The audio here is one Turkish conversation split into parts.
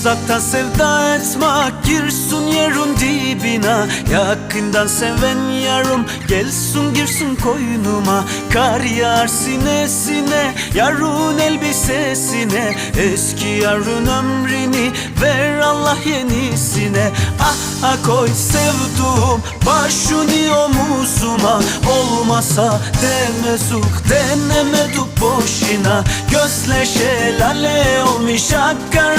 Uzaktan sevda etmek girsin yerin dibine. Yakından seven yarım. Gelsin girsin koynuma. Kar yağar sinesine. Yarın elbisesine. Eski yarın ömrünü ver Allah yenisine. Ah ah koy sevduğum başını omuzuma. Olmasa demezuk denemeduk boşuna. Gözler şelale olmuş akar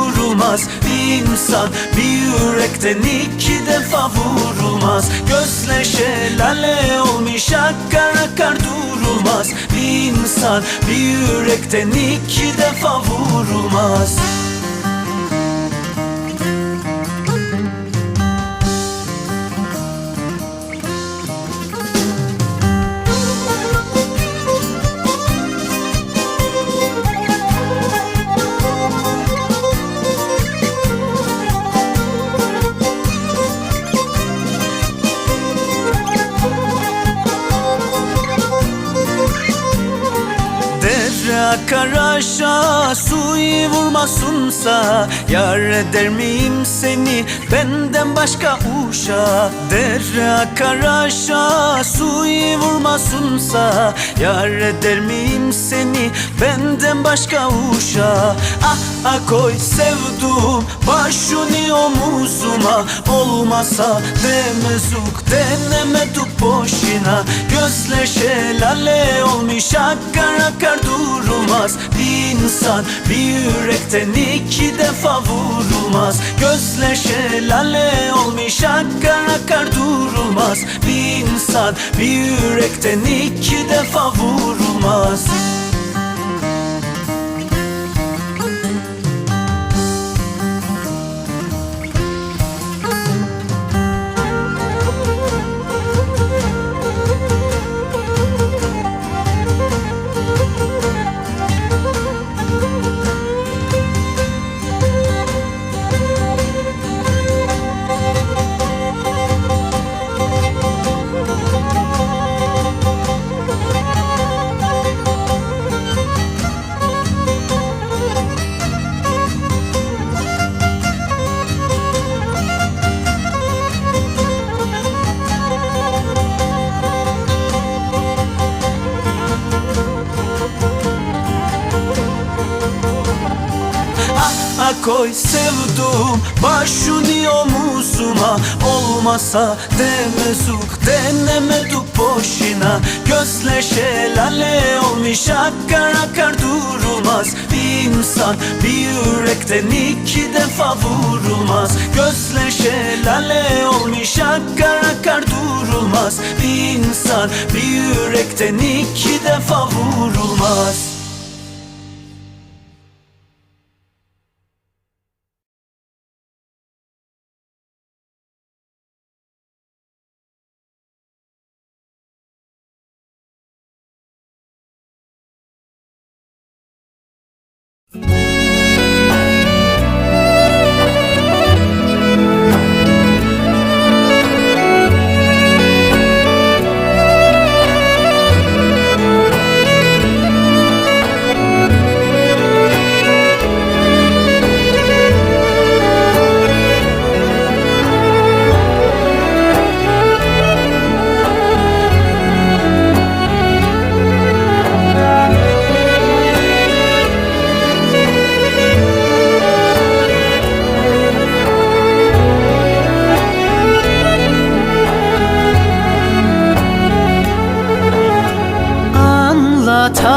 akar durulmaz İnsan bir yürekten iki defa vurulmaz. Gözler şelale olmuş akar akar durulmaz. İnsan bir yürekten iki defa vurulmaz akar suyu vurmasınsa Yar eder miyim seni benden başka uşağa Dere akar aşağı suyu vurmasınsa Yar eder miyim seni? Benden başka uşağa Ah ah koy sevduğum başını omuzuma. Olmasa demezuk denemeduk boşuna. Gözler şelale olmuş akar akar durulmaz İnsan bir yürekten iki defa vurulmaz Gözler şelale olmuş akar akar durulmaz. İnsan bir yürekten iki defa vurulmaz koy sevduğum başını omuzuma Olmasa demezuk denemeduk boşuna. Gözler şelale olmuş akar akar durulmaz. İnsan bir yürekten iki defa vurulmaz. Gözler şelale olmuş akar akar durulmaz. İnsan bir yürekten iki defa vurulmaz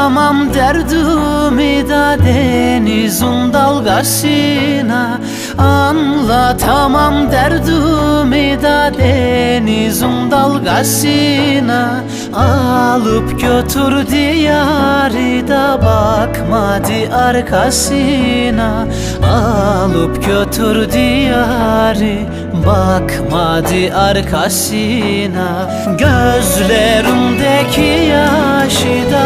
Anlatamam derdimi da denizin dalgasına. Anlatamam derdimi da denizin dalgasına. Alıp götürdü yarı da bakmadı arkasına Alıp götürdü yarı bakmadı arkasına Gözlerimdeki yaşı da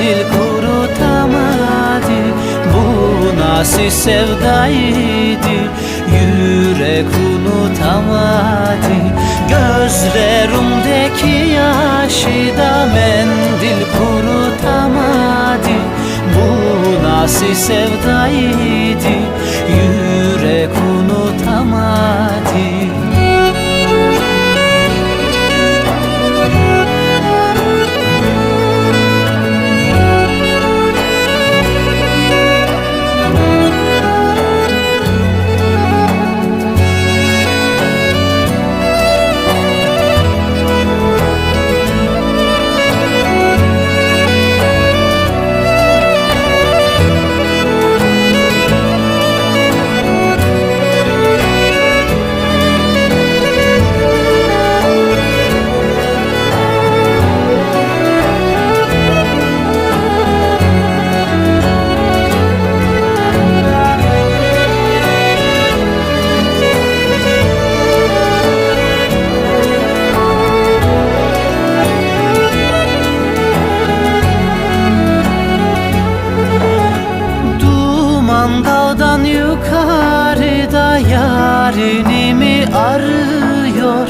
mendil kurutamadı Bu nasıl sevdaydı yürek unutamadı Gözlerimdeki yaşı da mendil kurutamadı Bu nasıl sevdaydı Yürek unutamadı Duman dağdan yukarıda yarini mi arıyor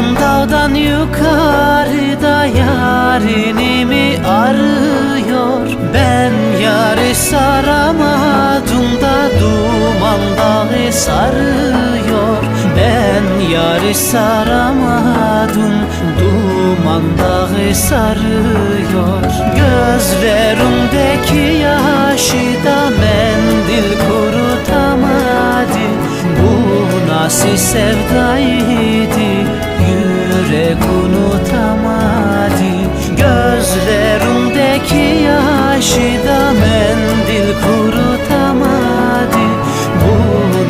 Duman dağdan yukarıda yarini mi arıyor? Ben yarı saramadım da duman dağı sarıyor. Ben yarı saramadım duman dağı sarıyor. Gözlerimdeki yaşı da mendil kurutamadı. Bu nasıl sevdaydı yürek unutamadı Gözlerimdeki yaşı da mendil kurutamadı Bu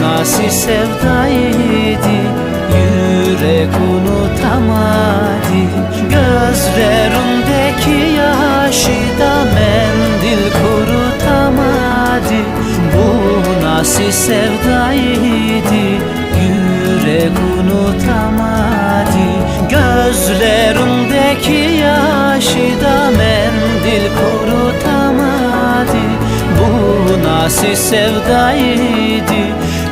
nasıl sevdaydı yürek unutamadı Gözlerimdeki yaşı da mendil kurutamadı Bu nasıl sevdaydı yürek unutamadı yaşı da mendil kurutamadı. Bu nasıl sevdaydı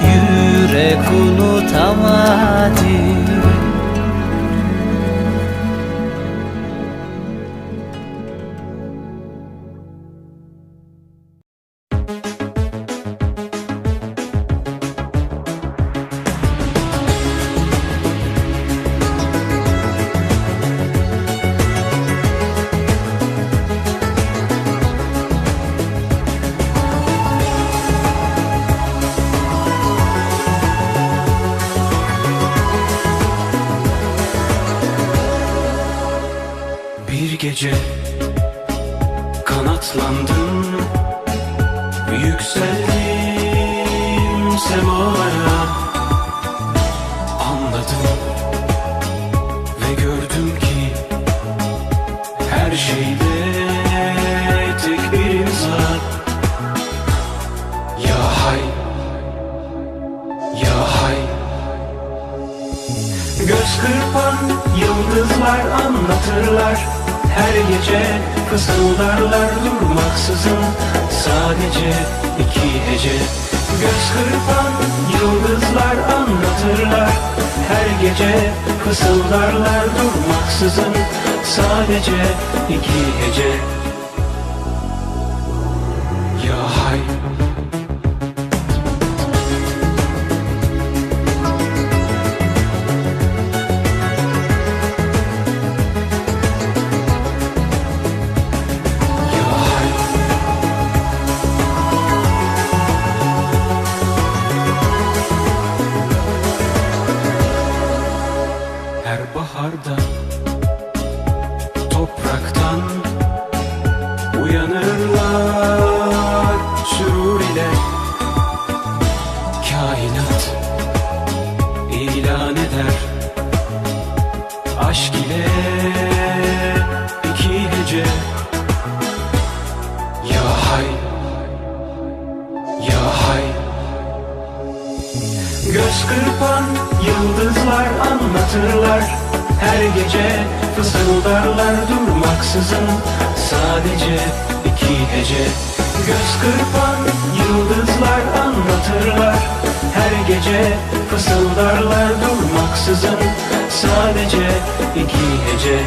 yürek unutamadı Gece kanatlandım. Yükseldim semalara Anladım ve gördüm ki Her şeyde tek bir imza Ya hay, ya hay. Göz kırpan yıldızlar anlatırlar Her gece fısıldarlar durmaksızın Sadece iki hece. Göz kırpan yıldızlar anlatırlar Her gece fısıldarlar durmaksızın Sadece iki hece aşk ile iki hece ya hay ya hay. Göz kırpan yıldızlar anlatırlar. Her gece fısıldarlar durmaksızın. Sadece iki hece Göz kırpan yıldızlar anlatırlar. Her gece fısıldarlar durmaksızın Sadece iki hece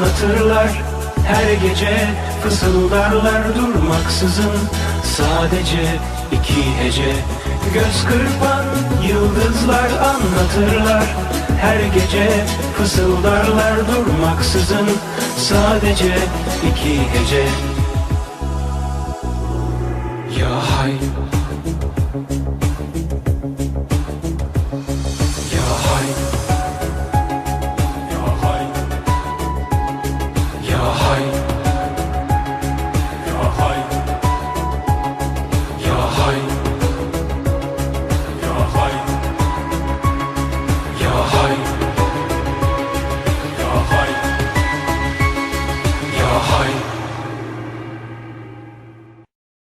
anlatırlar. Her gece fısıldarlar durmaksızın Sadece iki hece. Göz kırpan yıldızlar anlatırlar. Her gece fısıldarlar durmaksızın Sadece iki hece. Ya hay